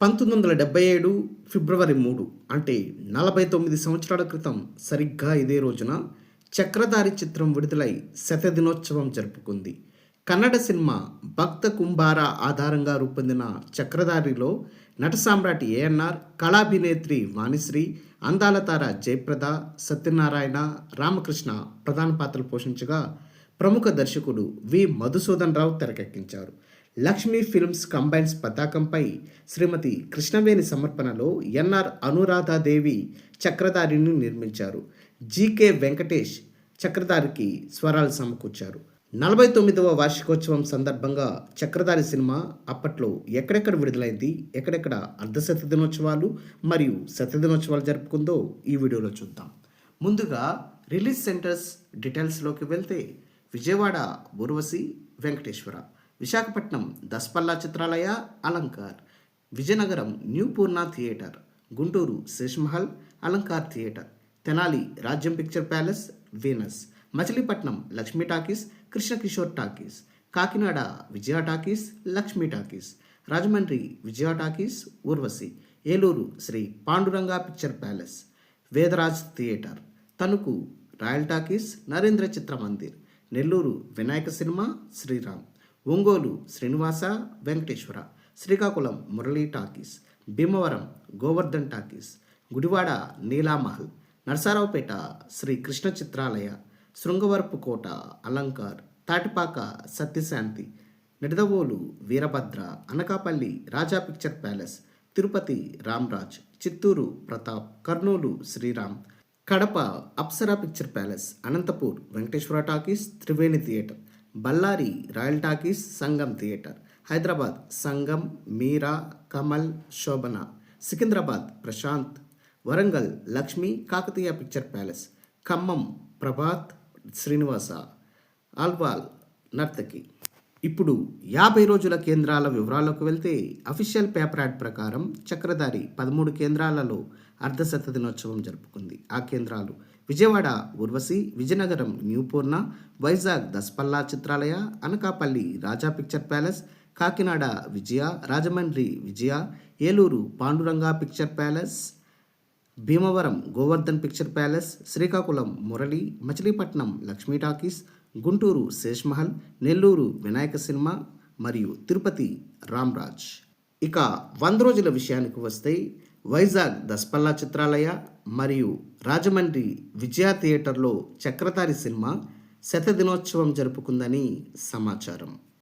పంతొమ్మిది వందల డెబ్బై ఏడు ఫిబ్రవరి మూడు అంటే నలభై తొమ్మిది సంవత్సరాల క్రితం సరిగ్గా ఇదే రోజున చక్రధారి చిత్రం విడుదలై శతదినోత్సవం జరుపుకుంది. కన్నడ సినిమా భక్త కుంభార ఆధారంగా రూపొందిన చక్రధారిలో నట సామ్రాట్ ఏఎన్ఆర్ కళాభినేత్రి వాణిశ్రీ అందాల తార జయప్రద సత్యనారాయణ రామకృష్ణ ప్రధాన పాత్రలు పోషించగా ప్రముఖ దర్శకుడు వి. మధుసూదన్ రావు తెరకెక్కించారు. లక్ష్మీ ఫిల్మ్స్ కంబైన్స్ పతాకంపై శ్రీమతి కృష్ణవేణి సమర్పణలో ఎన్ఆర్ అనురాధాదేవి చక్రధారిని నిర్మించారు. జీకే వెంకటేష్ చక్రధారికి స్వరాలు సమకూర్చారు. నలభై తొమ్మిదవ వార్షికోత్సవం సందర్భంగా చక్రధారి సినిమా అప్పట్లో ఎక్కడెక్కడ విడుదలైంది ఎక్కడెక్కడ అర్ధశత దినోత్సవాలు మరియు శతదినోత్సవాలు జరుపుకుందో ఈ వీడియోలో చూద్దాం. ముందుగా రిలీజ్ సెంటర్స్ డీటెయిల్స్లోకి వెళ్తే Vijayawada Urvashi Venkateswara. Visakhapatnam Daspalla Chitralaya Alankar. Vizianagaram new Purna theatre. Guntur Sheshmahal Alankar theatre. Tenali Rajyam picture palace Venus. Machilipatnam Lakshmi talkies Krishnakishore talkies. Kakinada Vijaya talkies Lakshmi talkies. Rajahmundry Vijaya talkies Urvashi. Eluru Sri Panduranga picture palace. Vedaraj theatre. Tanuku royal talkies Narendra Chitra Mandir. Nellore Vinayaka cinema Sriram. Ongole Srinivasa Venkateswara Srikakulam Murali talkies Bhimavaram Govardhan talkies Gudivada Neelamahal Narasaraopet Sri Krishna Chitralaya Srungavarapu Kota Alankar Tatipaka Satyashanti Nidadavolu Veerabhadra Anakapalli Raja picture palace Tirupati Ramraj Chittoor Pratap Kurnool Sriram Kadapa Apsara picture palace Anantapur Venkateswara talkies Triveni theatre. Bellary royal talkies Sangam theatre. Hyderabad Sangam Meera Kamal Shobhana. Secunderabad Prashant. Warangal Lakshmi Kakatiya picture palace. Khammam Prabhat Srinivasa. Alwal Nartaki. ఇప్పుడు యాభై రోజుల కేంద్రాల వివరాల్లోకి వెళ్తే official paper ad ప్రకారం చక్రధారి పదమూడు కేంద్రాలలో అర్ధశత దినోత్సవం జరుపుకుంది. ఆ కేంద్రాలు Vijayawada Urvashi Vizianagaram new Purna Vizag Daspalla Chitralaya Anakapalli Raja picture palace Kakinada Vijaya Rajahmundry Vijaya Eluru Panduranga picture palace Bhimavaram Govardhan picture palace Srikakulam Murali Machilipatnam Lakshmi talkies Guntur Sheshmahal Nellore Vinayaka cinema మరియు తిరుపతి రామ్రాజ్. ఇక వంద రోజుల విషయానికి వస్తే వైజాగ్ దస్పల్లా చిత్రాలయ మరియు రాజమండ్రి విజయ థియేటర్లో Chakradhari cinema శతదినోత్సవం జరుపుకుందని సమాచారం.